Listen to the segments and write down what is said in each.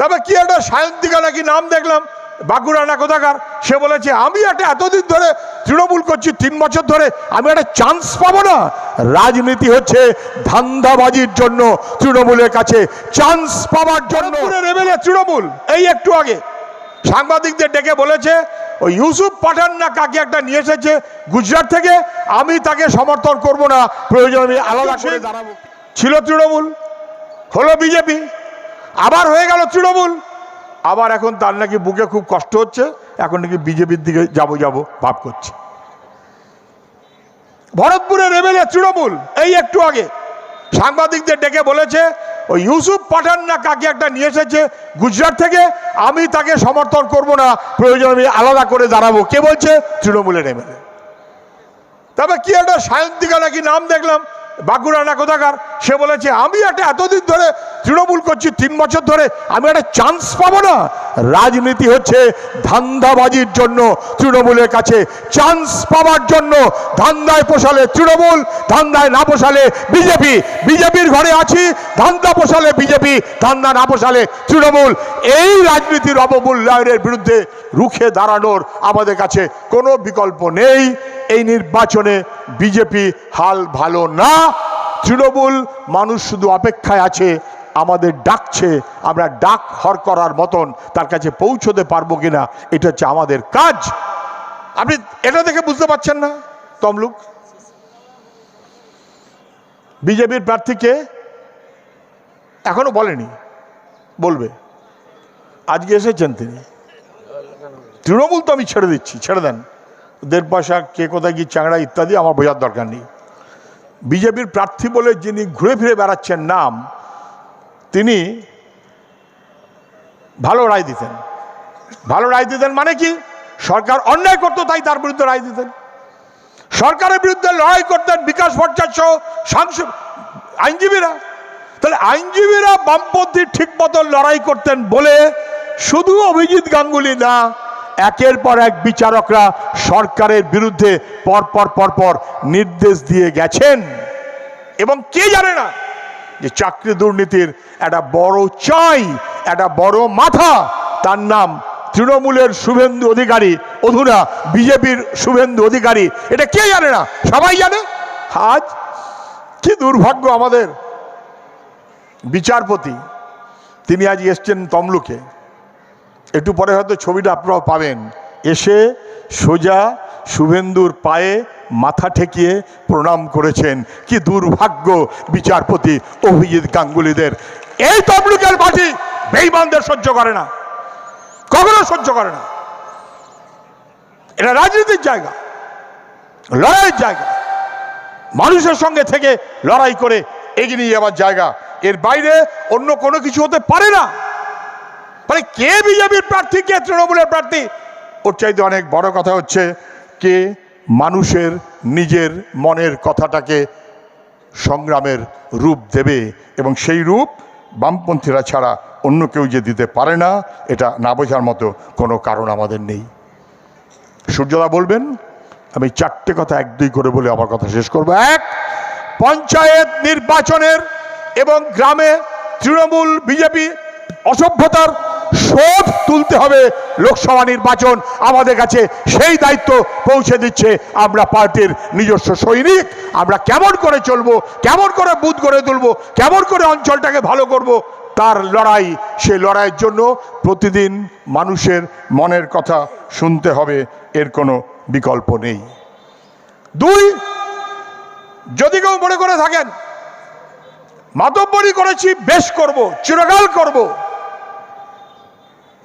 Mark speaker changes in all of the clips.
Speaker 1: তবে কি একটা সায়ন্তিকা নাকি নাম দেখলাম? বাঁকুড়া না কোথাকার? সে বলেছে আমি একটা এতদিন ধরে তৃণমূল করছি তিন বছর ধরে আমি একটা চান্স পাবো না। রাজনীতি হচ্ছে ধান্দাবাজির জন্য তৃণমূলের কাছে চান্স পাওয়ার জন্য। রেবেলে তৃণমূল এই একটু আগে। সাংবাদিকদের ডেকে বলেছে ওই ইউসুফ পাঠান না কাকে একটা নিয়ে এসেছে গুজরাট থেকে? আমি তাকে সমর্থন করব না। প্রয়োজন আমি আলাদা করে দাঁড়াবো। ছিল তৃণমূল হলো বিজেপি। আবার হয়ে গেল তৃণমূল। আবার এখন তার নাকি বুকে খুব কষ্ট হচ্ছে, এখন নাকি বিজেপির দিকে যাব যাব ভাব করছে। ভরতপুরে রেবেলে তৃণমূল, এই একটু আগে। সাংবাদিকদের ডেকে বলেছে ওই ইউসুফ পাঠান না কাকে একটা নিয়ে এসেছে গুজরাট থেকে? আমি তাকে সমর্থন করব না, প্রয়োজন আমি আলাদা করে দাঁড়াবো। কে বলছে? তৃণমূলের এমএলএ। তবে কি একটা সায়ন্তিকা নাকি নাম দেখলাম বাঁকুড়া না কোথাকার, সে বলেছে, আমি একটা এতদিন ধরে তৃণমূল করছি, তিন বছর ধরে, আমি একটা চান্স পাবো না। রাজনীতি হচ্ছে ধান্দাবাজির জন্য তৃণমূলের কাছে। চান্স পাওয়ার জন্য ধান্দায় পোষালে তৃণমূল, ধান্দায় না পোষালে বিজেপি। বিজেপির ঘরে আছি, ধান্দা পোষালে বিজেপি, ধান্দা না পোষালে তৃণমূল। এই রাজনীতির অবমূল্যায়নের বিরুদ্ধে রুখে দাঁড়ানোর আমাদের কাছে কোনো বিকল্প নেই। এই নির্বাচনে বিজেপি হাল ভালো না। তৃণমূল মানুষ শুধু অপেক্ষায় আছে, আমাদের ডাকছে, আমরা ডাক হর করার মতন তার কাছে পৌঁছতে পারব কিনা, এটা হচ্ছে আমাদের কাজ। আপনি এটা দেখে বুঝতে পারছেন না, তমলুক? বিজেপির প্রার্থীকে এখনও বলেনি, বলবে। আজকে এসেছেন তিনি। তৃণমূল তো আমি ছেড়ে দিচ্ছি, ছেড়ে দেন। দেড় পয়সা কে কোথায় গিয়ে চাংড়া ইত্যাদি আমার বোঝার দরকার নেই। বিজেপির প্রার্থী বলে যিনি ঘুরে ফিরে বেড়াচ্ছেন নাম, তিনি ভালো রায় দিতেন। ভালো রায় দিতেন মানে কি? সরকার অন্যায় করতো তাই তার বিরুদ্ধে রায় দিতেন। সরকারের বিরুদ্ধে লড়াই করতেন বিকাশ ভট্টাচার্য সাংসদ, আইনজীবীরা। তাহলে আইনজীবীরা বামপন্থী ঠিক মতো লড়াই করতেন বলে শুধু অভিজিৎ গাঙ্গুলি না, একের পর এক বিচারকরা সরকারের বিরুদ্ধে পরপর পরপর নির্দেশ দিয়ে গেছেন। এবং কে জানে না যে চাকরি দুর্নীতির একটা বড় চাই, একটা বড় মাথা, তার নাম তৃণমূলের শুভেন্দু অধিকারী অধুনা বিজেপির শুভেন্দু অধিকারী। এটা কে জানে না? সবাই জানে? আজ কি দুর্ভাগ্য আমাদের। বিচারপতি, তিনি আজ এসছেন তমলুকে। একটু পরে হয়তো ছবিটা আপনারাও পাবেন। এসে সোজা শুভেন্দুর পায়ে মাথা ঠেকিয়ে প্রণাম করেছেন। কি দুর্ভাগ্য বিচারপতি অভিজিৎ গাঙ্গুলিদের। এই তমলুকের মাটি বেইমানদের সহ্য করে না। কখনো সহ্য করে না। এটা রাজনীতির জায়গা। লড়াইয়ের জায়গা। মানুষের সঙ্গে থেকে লড়াই করে এগিয়ে নিয়ে যাওয়ার জায়গা। এর বাইরে অন্য কোনো কিছু হতে পারে না। মানে কে বিজেপির প্রার্থী, কে তৃণমূলের প্রার্থী ওর চাইতে অনেক বড় কথা হচ্ছে কে মানুষের নিজের মনের কথাটাকে সংগ্রামের রূপ দেবে এবং সেই রূপ বামপন্থীরা ছাড়া অন্য কেউ যে দিতে পারে না, এটা না বোঝার মতো কোনো কারণ আমাদের নেই। সূর্যদা বলবেন, আমি চারটে কথা এক দুই করে বলে আমার কথা শেষ করব। এক, পঞ্চায়েত নির্বাচনের এবং গ্রামে তৃণমূল, বিজেপি অসভ্যতার শোধ তুলতে হবে লোকসভা নির্বাচন। আমাদের কাছে সেই দায়িত্ব পৌঁছে দিচ্ছে আমরা পার্টির নিজস্ব সৈনিক। আমরা কেমন করে চলবো, কেমন করে বুথ গড়ে তুলবো, কেমন করে অঞ্চলটাকে ভালো করব, তার লড়াই, সে লড়াইয়ের জন্য প্রতিদিন মানুষের মনের কথা শুনতে হবে, এর কোনো বিকল্প নেই। দুই, যদি কেউ মনে করে থাকেন, মাতব্বরি করেছি, বেশ করব, চিরকাল করব।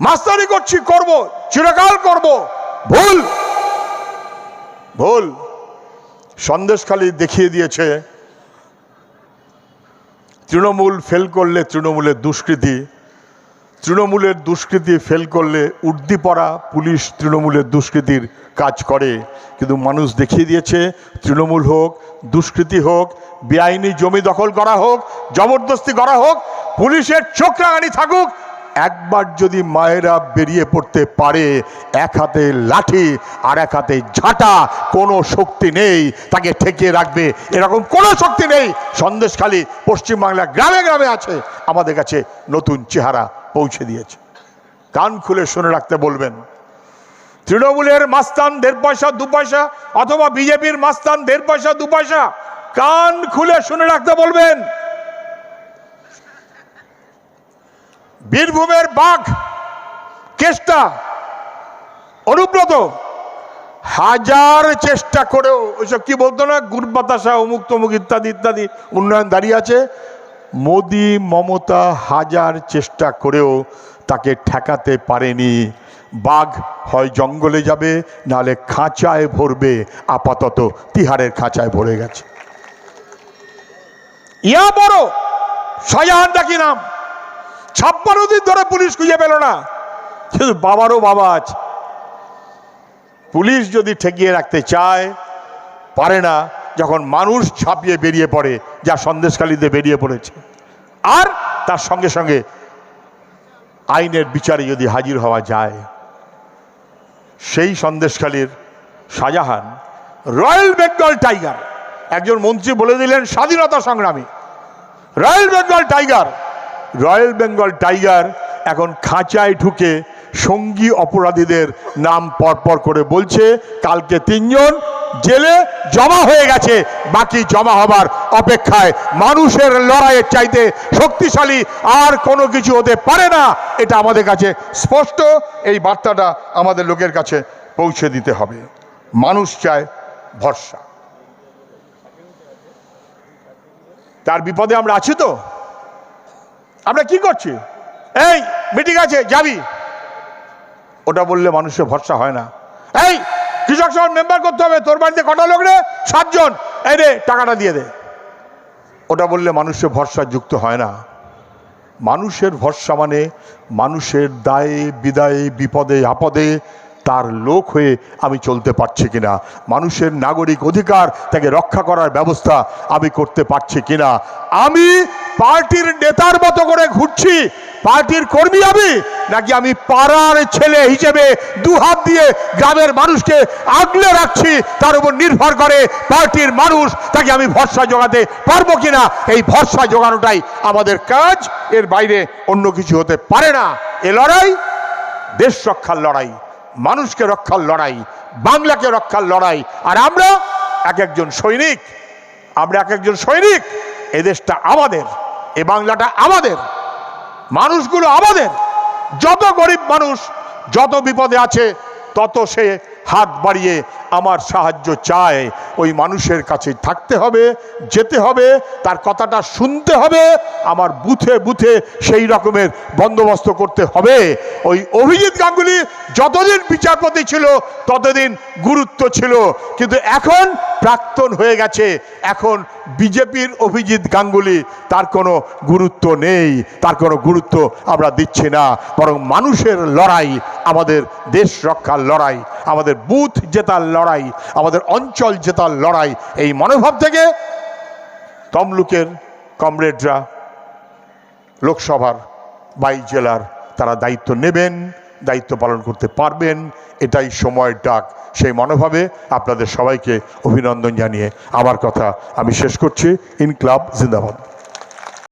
Speaker 1: মাস্তারি করছি, করব, চিরকাল করব। ভুল। ভুল। সন্দেশখালি দেখিয়ে দিয়েছে। তৃণমূল ফেল করলে তৃণমূলের দুষ্কৃতি তৃণমূলের দুষ্কৃতি ফেল করলে উর্দি পড়া পুলিশ তৃণমূলের দুষ্কৃতির কাজ করে। কিন্তু মানুষ দেখিয়ে দিয়েছে, তৃণমূল হোক, দুষ্কৃতি হোক, বেআইনি জমি দখল করা হোক, জবরদস্তি করা হোক, পুলিশের চোখ রাঙানি থাকুক একবার যদি মায়েরা বেরিয়ে পড়তে পারে, এক হাতে লাঠি আর এক হাতে ঝাঁটা, কোনো শক্তি নেই, তাকে ঠেকিয়ে রাখবে। এরকম কোনো শক্তি নেই। সন্দেশখালী পশ্চিমবাংলা গ্রামে গ্রামে আছে। আমাদের কাছে নতুন চেহারা পৌঁছে দিয়েছে। কান খুলে শুনে রাখতে বলবেন, তৃণমূলের মাস্তান দেড় পয়সা, দু পয়সা, অথবা বিজেপির মাস্তান দেড় পয়সা, দু পয়সা, কান খুলে শুনে রাখতে বলবেন বীরভূমের বাঘ, কেষ্টা, অনুব্রত হাজার চেষ্টা করেও, ওইসব কি বলতো না, গুড় বাতাসা, অমুক তমুক ইত্যাদি ইত্যাদি উন্নয়ন দাঁড়িয়ে আছে। মোদি মমতা হাজার চেষ্টা করেও তাকে ঠেকাতে পারেনি। বাঘ হয় জঙ্গলে যাবে নাহলে খাঁচায় ভরবে, আপাতত তিহারের খাঁচায় ভরে গেছে। ইয়া বড় শাহজাহান ডাকি নাম। ছাপ্পান্ন দিন ধরে পুলিশ খুঁজে পেল না। কিন্তু বাবারও বাবা আছে। পুলিশ যদি ঠেকিয়ে রাখতে চায়, পারে না যখন মানুষ ছাপিয়ে বেরিয়ে পড়ে, যা সন্দেশখালিতে বেরিয়ে পড়েছে। আর তার সঙ্গে সঙ্গে আইনের বিচারে যদি হাজির হওয়া যায়, সেই সন্দেশকালীর শাহজাহান, রয়্যাল বেঙ্গল টাইগার, একজন মন্ত্রী বলে দিলেন স্বাধীনতা সংগ্রামী। Royal Bengal tiger royal Bengal tiger এখন খাঁচায় ঢুকে সঙ্গী অপরাধীদের নাম পরপর করে বলছে, কালকে তিনজন জেলে জমা হয়ে গেছে, বাকি জমা হবার অপেক্ষায় মানুষের লড়াইয়ের চাইতে শক্তিশালী আর কোনো কিছু হতে পারে না। এটা আমাদের কাছে স্পষ্ট, এই বার্তাটা আমাদের লোকের কাছে পৌঁছে দিতে হবে। মানুষ চায় ভরসা। তার বিপদে আমরা আছি তো? আমরা কি করছি? এই মিটিং আছে, যাবি? ওটা বললে মানুষের ভরসা হয় না। এই, কৃষক সভা মেম্বার করতে হবে, তোর বাড়িতে কটা লোক রে? সাতজন। এই রে, টাকাটা দিয়ে দে। ওটা বললে মানুষের ভরসা যুক্ত হয় না। মানুষের ভরসা মানে মানুষের দায়ে, বিদায়ে, বিপদে, আপদে তার লোক হয়ে আমি চলতে পারছি কিনা। মানুষের নাগরিক অধিকার তাকে রক্ষা করার ব্যবস্থা আমি করতে পারছি কিনা। আমি পার্টির নেতার মতো করে ঘুরছি। পার্টির কর্মী আমি? নাকি আমি পাড়ার ছেলে হিসেবে দু হাত দিয়ে গ্রামের মানুষকে আগলে রাখছি, তার উপর নির্ভর করে পার্টির মানুষ তাকে আমি ভরসা জোগাতে পারব কিনা? এই ভরসা জোগানোটাই আমাদের কাজ। এর বাইরে অন্য কিছু হতে পারে না। এ লড়াই দেশ রক্ষার লড়াই। মানুষকে রক্ষার লড়াই, বাংলাকে রক্ষার লড়াই। আর আমরা এক একজন সৈনিক, আমরা এক একজন সৈনিক, এ দেশটা আমাদের, এ বাংলাটা আমাদের, মানুষগুলো আমাদের। যত গরিব মানুষ, যত বিপদে আছে, তত সে হাত বাড়িয়ে আমার সাহায্য চায়। ওই মানুষের কাছে থাকতে হবে, যেতে হবে, তার কথাটা শুনতে হবে, আমার বুথে বুথে সেই রকমের বন্দোবস্ত করতে হবে। ওই অভিজিৎ গাঙ্গুলি যতদিন বিচারপতি ছিল, ততদিন গুরুত্ব ছিল। কিন্তু এখন প্রাক্তন হয়ে গেছে, এখন বিজেপির অভিজিৎ গাঙ্গুলি, তার কোনো গুরুত্ব নেই, তার কোনো গুরুত্ব আমরা দিচ্ছি না। বরং মানুষের লড়াই, আমাদের দেশ রক্ষার লড়াই, আমাদের বুথ জেতার লড়াই, আমাদের অঞ্চল জেতার লড়াই, এই মনোভাব থেকে তমলুকের কমরেডরা, লোকসভার বাইশ জেলার, তারা দায়িত্ব নেবেন। দায়িত্ব পালন করতে পারবেন। এটাই সময়ের ডাক। সেই মনোভাবে আপনাদের সবাইকে অভিনন্দন জানিয়ে আমার কথা আমি শেষ করছি। ইন ক্লাব জিন্দাবাদ।